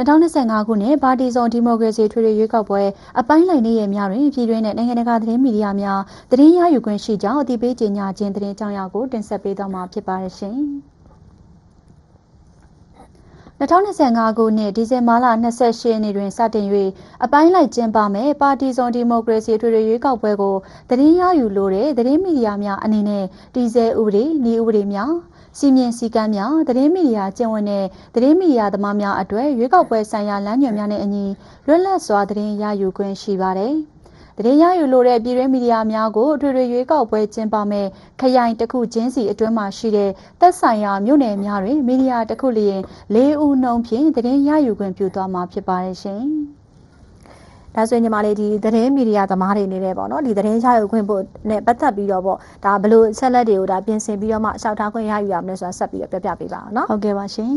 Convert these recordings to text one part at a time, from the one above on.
2025ခုနှစ်ပါတီစုံဒီမိုကရေစီထွေထွေရွေးကောက်ပွဲအပိုင်းလိုက်နေရများတွင်ပြည်တွင်းနဲ့နိုင်ငံတကာသတင်းမီဒီယာများသတင်းရယူခွင့်ရှိကြောင်းအသိပေးကြေညာခြင်းသတင်းကြောင်းရာကိုတင်ဆက်ပေးသွားမှာဖြစ်ပါရရှင်။2025ခုနှစ်ဒီဇင်ဘာလ28ရက်နေ့တွင်စတင်၍အပိုင်းလိုက်ကျင်းပမယ်ပါတီစုံဒီမိုကရေစီထွေထွေရွေးကောက်ပွဲကိုသတင်းရယူလိုတဲ့သတင်းမီဒီယာများအနေနဲ့ဒီဇယ်ဥပဒေ၊ဤဥပဒေများ စီမင်းစည်းကမ်းများသတင်းမီဒီယာကျင့်ဝတ်နဲ့သတင်းမီဒီယာသမားများအတွက်ရွေးကောက်ပွဲဆိုင်ရာလမ်းညွှန်များနဲ့အညီလွတ်လပ်စွာသတင်းရယူခွင့်ရှိပါတယ်။သတင်းရယူလိုတဲ့ပြည်တွင်းမီဒီယာများကိုအထွေထွေရွေးကောက်ပွဲကျင်းပမဲ့ခရိုင်တစ်ခုချင်းစီအတွင်းမှာရှိတဲ့သက်ဆိုင်ရာမြို့နယ်များတွင်မီဒီယာတစ်ခုလျင်၄ဦးနှုန်းဖြင့်သတင်းရယူခွင့်ပြုသွားမှာဖြစ်ပါတယ်ရှင်။ ဒါဆိုရင်ညီမလေးဒီသတင်းမီဒီယာသမားတွေနေနဲ့ပေါ့နော်ဒီသတင်းရယူခွင့်ဖို့နဲ့ပတ်သက်ပြီးတော့ပေါ့ဒါဘလို့ဆက်လက်တွေကိုဒါပြင်ဆင်ပြီးတော့မှရှောက်ထားခွင့်ရယူရမလဲဆိုတာဆက်ပြီးတော့ပြောပြပေးပါအောင်နော်ဟုတ်ကဲ့ပါရှင်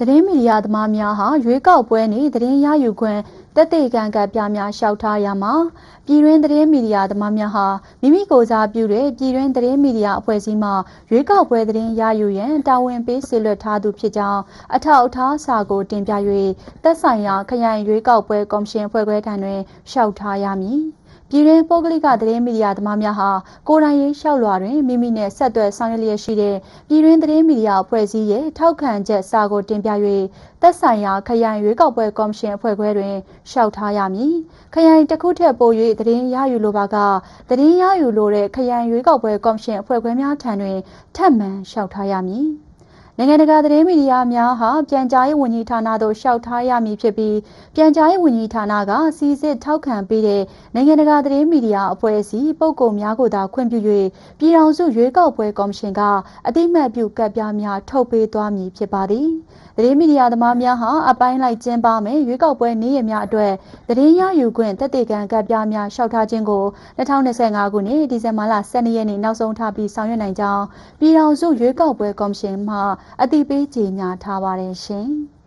သတင်းမီဒီယာသမားများဟာရွေးကောက်ပွဲနေ့သတင်းရယူခွင့်တက်တေကံကပြများလျှောက်ထားရမှာပြည်တွင်းသတင်းမီဒီယာသမားများဟာမိမိကိုယ်စားပြုတဲ့ပြည်တွင်းသတင်းမီဒီယာအဖွဲ့အစည်းမှရွေးကောက်ပွဲသတင်းရယူရန်တာဝန်ပေးဆီလွတ်ထားသူဖြစ်ကြောင်းအထောက်အထားစာကိုတင်ပြ၍သက်ဆိုင်ရာခရိုင်ရွေးကောက်ပွဲကော်မရှင်ဖွဲ့ခွဲထံတွင်လျှောက်ထားရမည် ပြည်တွင်းပုဂ္ဂလိကသတင်းမီဒီယာသမားများဟာကိုယ်တိုင်ရေးလျှောက်လွှာတွင်မိမိနဲ့ဆက်သွယ်ဆောင်ရွက်လျက်ရှိတဲ့ပြည်တွင်းသတင်းမီဒီယာအဖွဲ့အစည်းရဲ့ထောက်ခံချက်စာကိုတင်ပြ၍သက်ဆိုင်ရာခရိုင်ရွေးကောက်ပွဲကော်မရှင်အဖွဲ့ခွဲတွင်လျှောက်ထားရမည်။ခရိုင်တစ်ခုထက်ပို၍သတင်းရယူလိုပါကသတင်းရယူလိုတဲ့ခရိုင်ရွေးကောက်ပွဲကော်မရှင်အဖွဲ့ခွဲများထံတွင်ထပ်မံလျှောက်ထားရမည်။ နိုင်ငံတကာသတင်းမီဒီယာများဟာပြန်ကြားရေးဝန်ကြီးဌာနသို့လျှောက်ထားရမည်ဖြစ်ပြီးပြန်ကြားရေးဝန်ကြီးဌာနကစီစစ်ထောက်ခံပေးတဲ့နိုင်ငံတကာသတင်းမီဒီယာအဖွဲ့အစည်းပုဂ္ဂိုလ်များကိုသာခွင့်ပြု၍ပြည်ထောင်စုရွေးကောက်ပွဲကော်မရှင်ကအတိမတ်ပြုကတ်ပြားများထုတ်ပေးသွားမည်ဖြစ်ပါသည်သတင်းမီဒီယာသမားများဟာအပိုင်းလိုက်ကျင်းပမယ်ရွေးကောက်ပွဲနေ့ရက်များအတွက်သတင်းရယူခွင့်တက်တေကံကတ်ပြားများလျှောက်ထားခြင်းကို2025ခုနှစ်ဒီဇင်ဘာလ12ရက်နေ့နောက်ဆုံးထားပြီးဆောင်ရွက်နိုင်ကြောင်းပြည်ထောင်စုရွေးကောက်ပွဲကော်မရှင်မှအတိပေးကြေညာထားပါတယ်ရှင်။